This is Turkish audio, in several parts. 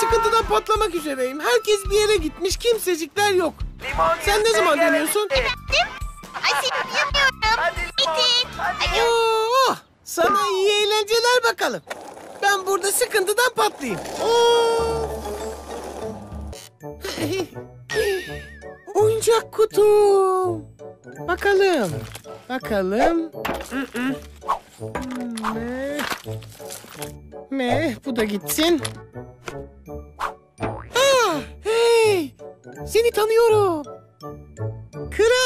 Sıkıntıdan patlamak üzereyim. Herkes bir yere gitmiş, kimsecikler yok. Sen ne zaman dönüyorsun? Efendim? Ay seni duyamıyorum. Zeytin. Alo. Oo, sana iyi eğlenceler bakalım. Ben burada sıkıntıdan patlayayım. Oo. Oyuncak kutum. Bakalım. Bakalım. Me. Me. Bu da gitsin. Ah, hey. Seni tanıyorum. Kral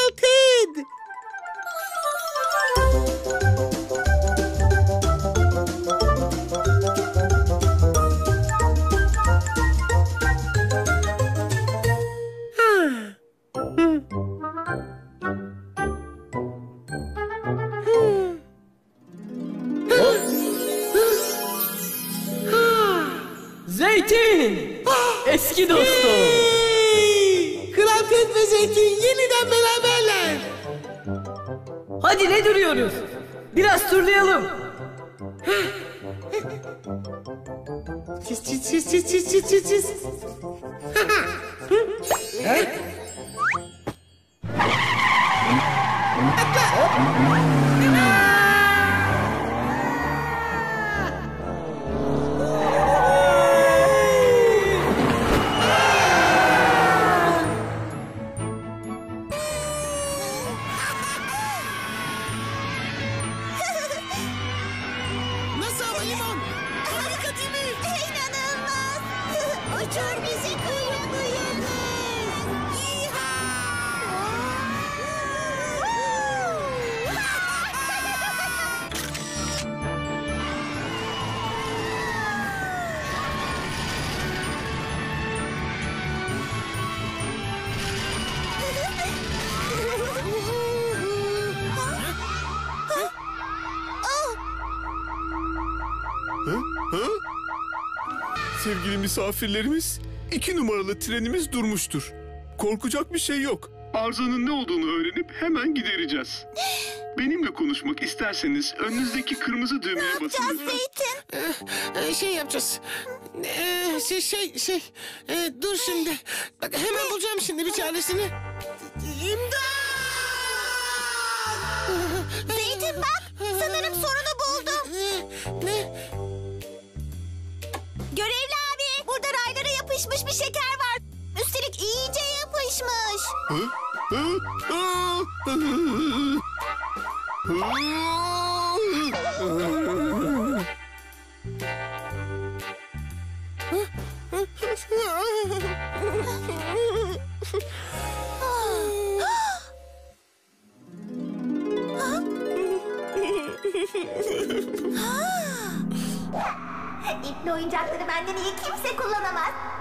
Zeytin! Eski dostum. Hey! Kral Ted ve Zeytin yeniden beraberler. Hadi ne duruyoruz? Biraz turlayalım. Çiz çiz çiz çiz çiz çiz çiz çiz. Götür bizi. Sevgili misafirlerimiz, iki numaralı trenimiz durmuştur. Korkacak bir şey yok. Arızanın ne olduğunu öğrenip hemen gidereceğiz. Benimle konuşmak isterseniz önünüzdeki kırmızı düğmeye basın Can lütfen. Zeytin. Ee, şey yapacağız. Ee, şey şey şey. Ee, dur şimdi. Bak hemen bulacağım şimdi bir çaresini. İmdat! Zeytin bak. Sanırım sorunu yapışmış bir şeker var. Üstelik iyice yapışmış. İpli oyuncakları benden iyi kimse kullanamaz.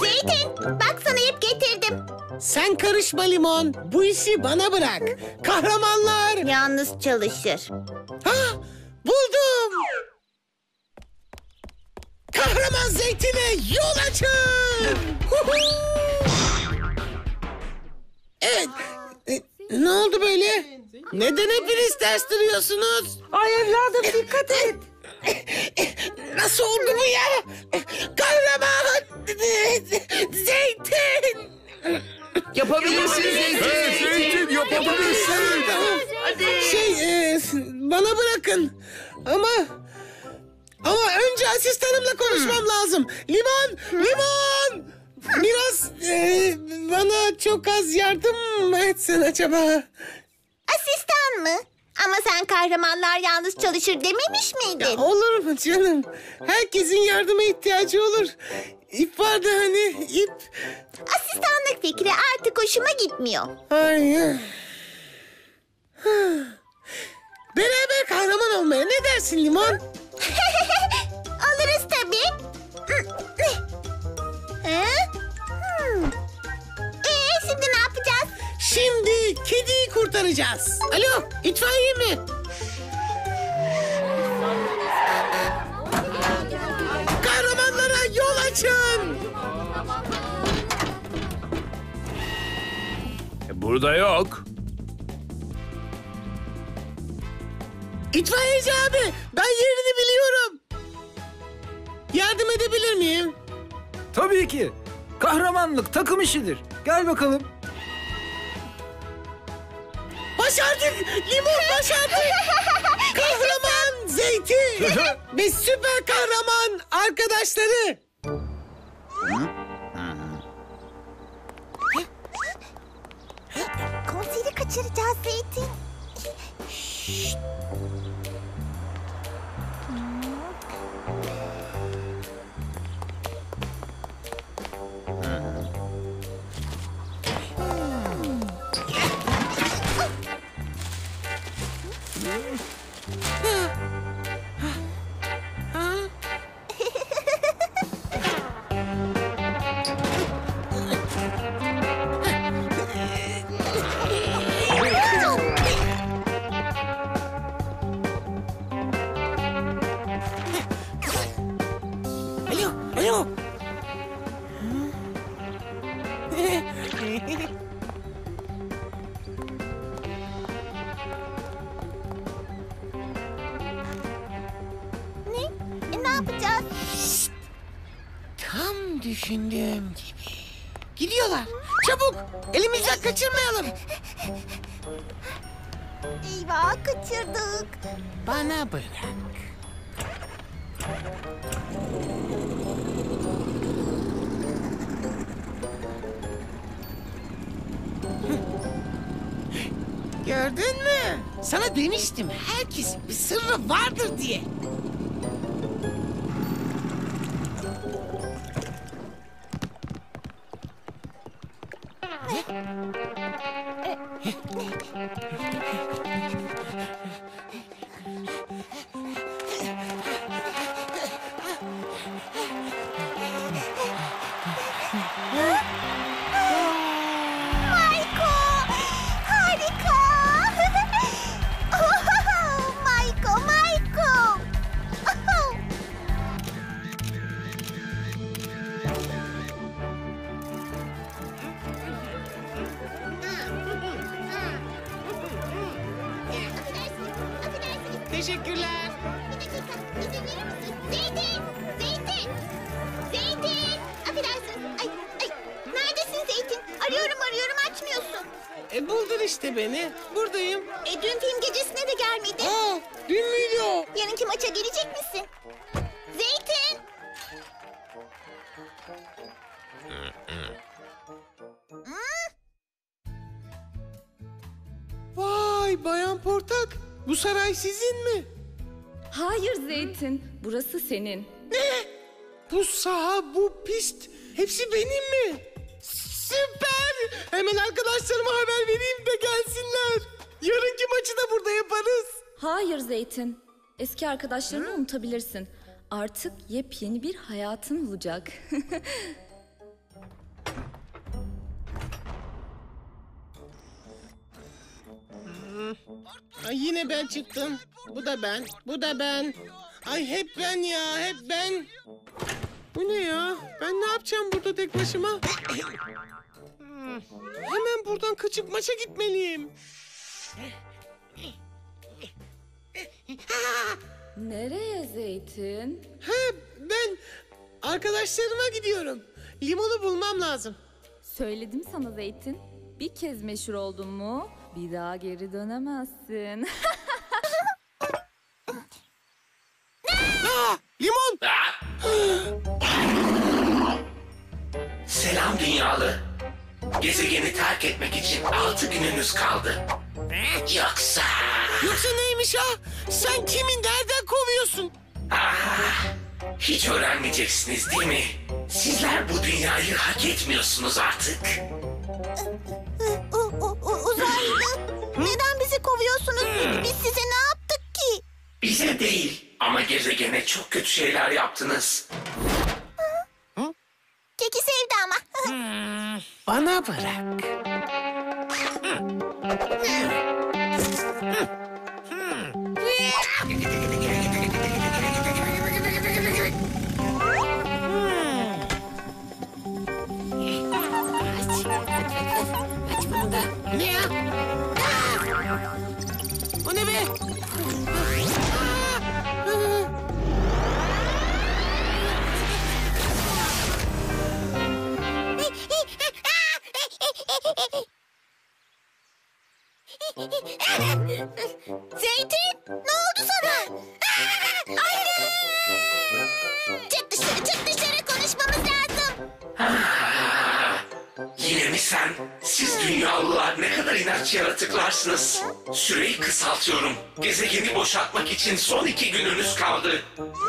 Zeytin bak sana ip getirdim. Sen karışma limon. Bu işi bana bırak. Kahramanlar. Yalnız çalışır. Ha, buldum. Kahraman zeytine yol açın. Evet. e, ne oldu böyle? Neden hepiniz ters duruyorsunuz? Ay evladım dikkat et. Nasıl oldu bu ya? Kahraman zeytin. Yapabilirsin Zeytin. Hey Zeytin yapabilirsin. Tamam. Şey e, bana bırakın. Ama ama önce asistanımla konuşmam lazım. Limon, limon. Biraz e, bana çok az yardım mı etsen acaba? Asistan mı? Ama sen kahramanlar yalnız çalışır dememiş miydin? Ya olur mu canım? Herkesin yardıma ihtiyacı olur. İp vardı hani ip. Asistanlık fikri artık hoşuma gitmiyor. Ay. Beraber misin Limon? kurtaracağız. Alo itfaiye mi? Kahramanlara yol açın. Burada yok. İtfaiyeci abi ben yerini biliyorum. Yardım edebilir miyim? Tabii ki. Kahramanlık takım işidir. Gel bakalım. Başardık! Limon başardık! Kahraman Zeytin ve süper kahraman arkadaşları. Konseri kaçıracağız Zeytin. Alo, alo. Ne? Gidiyorlar. Çabuk. Elimizden kaçırmayalım. Eyvah kaçırdık. Bana bırak. Gördün mü? Sana demiştim herkesin bir sırrı vardır diye. Zeytin! Zeytin! Zeytin! Affedersin. Ay, ay. Neredesin Zeytin? Arıyorum arıyorum açmıyorsun. E buldun işte beni. Buradayım. E dün film gecesine de gelmedin. Aa, dün müydü o? Yarınki maça gelecek misin? Zeytin! Vay Bayan Portak. Bu saray sizin mi? Hayır Zeytin, burası senin. Ne? Bu saha, bu pist hepsi benim mi? Süper! Hemen arkadaşlarıma haber vereyim de gelsinler. Yarınki maçı da burada yaparız. Hayır Zeytin, eski arkadaşlarını unutabilirsin. Artık yepyeni bir hayatın olacak. Ay yine ben çıktım. Bu da ben, bu da ben. Ay hep ben ya, hep ben. Bu ne ya? Ben ne yapacağım burada tek başıma? Hemen buradan kaçıp maça gitmeliyim. Nereye Zeytin? Ha, ben arkadaşlarıma gidiyorum. Limonu bulmam lazım. Söyledim sana Zeytin. Bir kez meşhur oldun mu bir daha geri dönemezsin. Aa, limon! Selam dünyalı. Gezegeni terk etmek için altı gününüz kaldı. Yoksa... Yoksa neymiş ha? Sen kimi nereden kovuyorsun? Ah, hiç öğrenmeyeceksiniz değil mi? Sizler bu dünyayı hak etmiyorsunuz artık. Biz size ne yaptık ki? Bize değil, Ama gezegene çok kötü şeyler yaptınız. Keki sevdi ama. Bana bırak. Zeytin ne oldu sana? Hayır. Çık dışarı çık dışarı konuşmamız lazım. Yine mi sen? Siz dünyalılar ne kadar inatçı yaratıklarsınız. Süreyi kısaltıyorum. Gezegeni boşaltmak için son iki gününüz kaldı.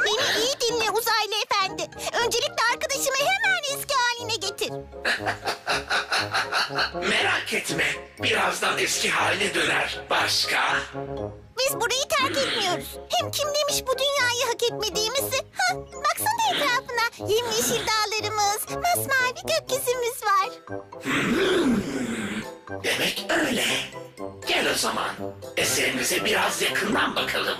Beni iyi dinle uzaylı efendi. Öncelikle arkadaşımı hemen eski haline getir. Merak etme. Birazdan eski haline döner. Başka? Biz burayı terk etmiyoruz. Hem kim demiş bu dünyayı hak etmediğimizi? Ha, baksana etrafına. Yemyeşil dağlarımız, masmavi gökyüzümüz var. Demek öyle. Gel o zaman. Eserimize biraz yakından bakalım.